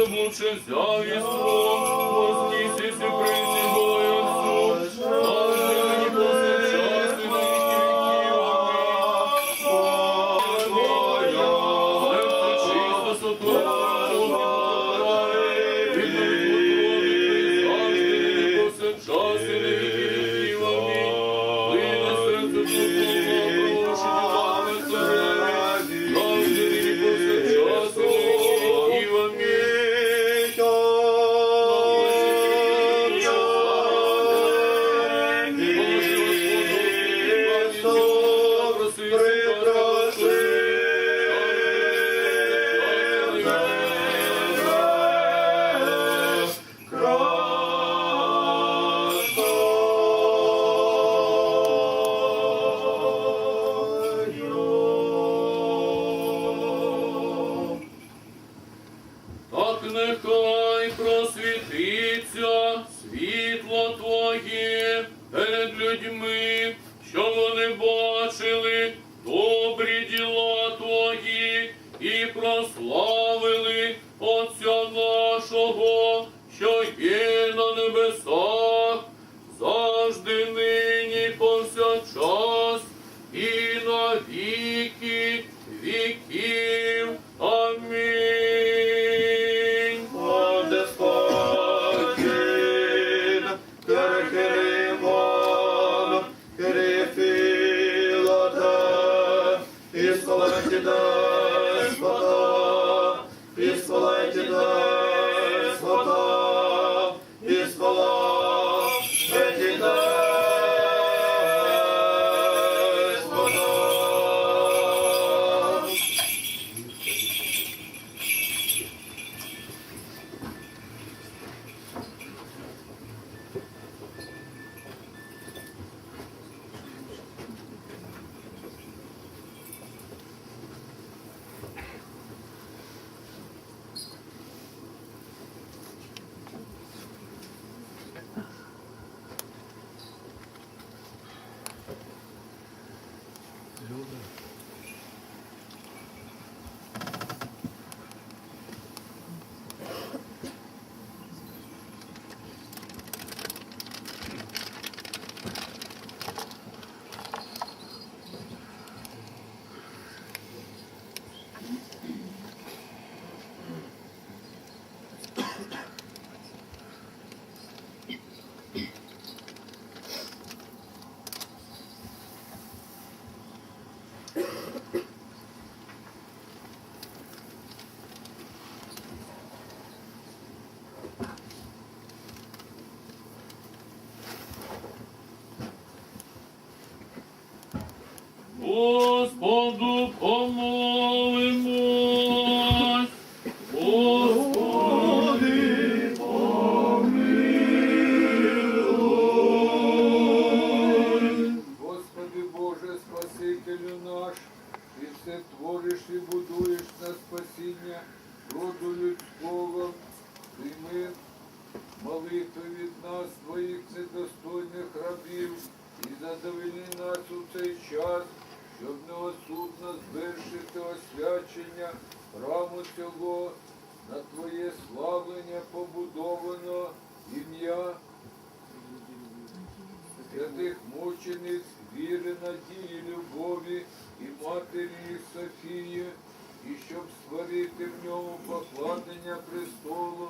тому че взял просвітиться світло Твоє перед людьми. Господу помолимось. Мучениць, віри, надії, любові і матері Софії, і щоб створити в ньому покладення престолу,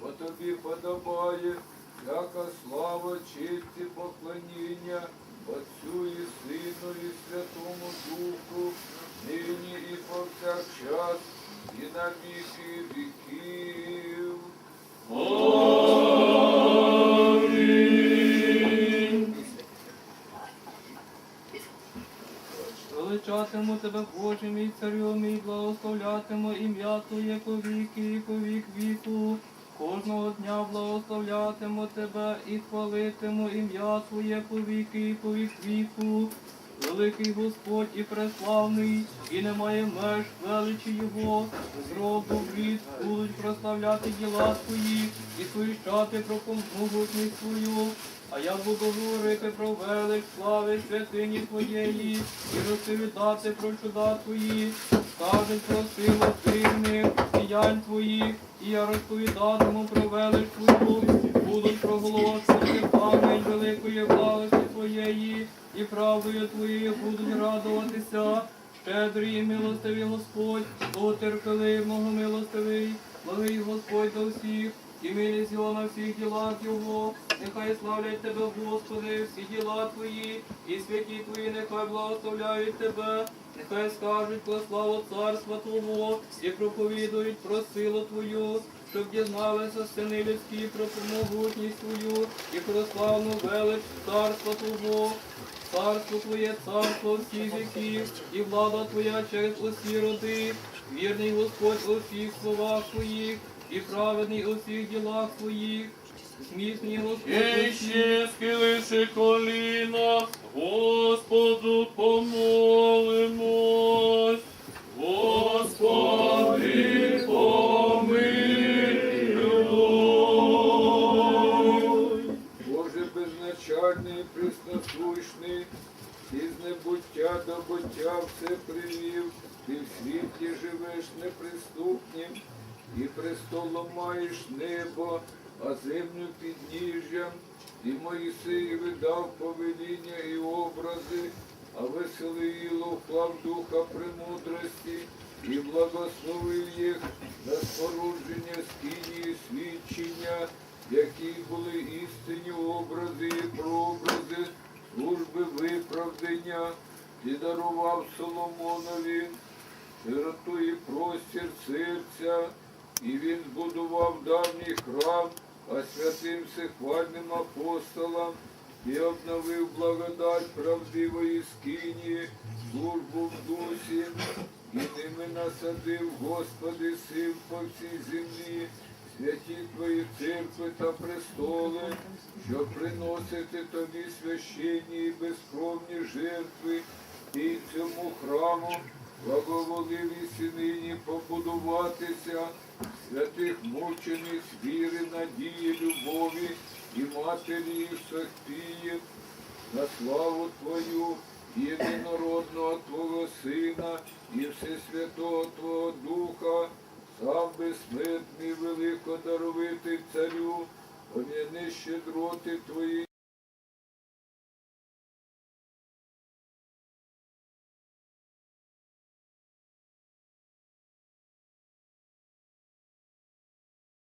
бо тобі подобає всяка слава, честь і поклоніння Отцю і Сину, і Святому Духу, нині і повсякчас, і на віки віків. Тебе, Боже мій царю мій, благословлятиму ім'я Твоє по віки і по вік віку. Кожного дня благословлятиму тебе і хвалитиму ім'я Твоє по віки і по вік віку. Великий Господь і преславний, і немає меж величі Його, з роду в рід будуть прославляти діла Твої і сповіщати про могутність Твою. А я буду говорити про велич слави святині Твоєї і розповідати про чуда Твої, скажуть про силу дивних діянь Твоїх, і я розповідатиму про велич Твою, будуть проголошувати пам'ять великої благості Твоєї, і правдою Твоєю будуть радуватися. Щедрий і милостивий Господь, потерпеливого милостивий, благий Господь до всіх, і милість його на всіх ділах Його. Нехай славлять тебе, Господи, всі діла Твої, і святі Твої, нехай благословляють Тебе, нехай скажуть про славу царства Твого, і проповідують про силу Твою, щоб дізналися сини людські про могутність Твою, і про славну велич царства Твого. Царство Твоє, царство всіх віків, і влада Твоя через усі роди, вірний Господь у всіх словах Твоїх, і праведний у всіх ділах Твоїх, зміцний Господь ще схиливши коліна, Господу помолимось. Господи, помилуй. Боже безначальний, пресносущний, ти з небуття до буття все привів, ти в світі живеш неприступнім, і престолом маєш небо, а землю підніжжям, і Моїсеєві дав повеління і образи, а Веселиїлу вклав духа премудрості, і благословив їх на спорудження скинії свідчення, які були істинні образи і прообрази служби виправдання, і дарував Соломонові широту і простір серця, і він збудував давній храм, а святим всехвальним апостолам і обновив благодать правдивої скинії, службу в дусі, і ними насадив, Господи, сил по всій землі, святі Твої церкви та престоли, щоб приносити тобі священні і безкровні жертви, і цьому храму благоволив і синині побудуватися, святих мучениць, віри, надії, любові і матері Софії, на славу Твою єдинородного Твого Сина і Всесвятого Твого Духа, сам безсмертний великодаровитий царю, пом'яни щедроти Твої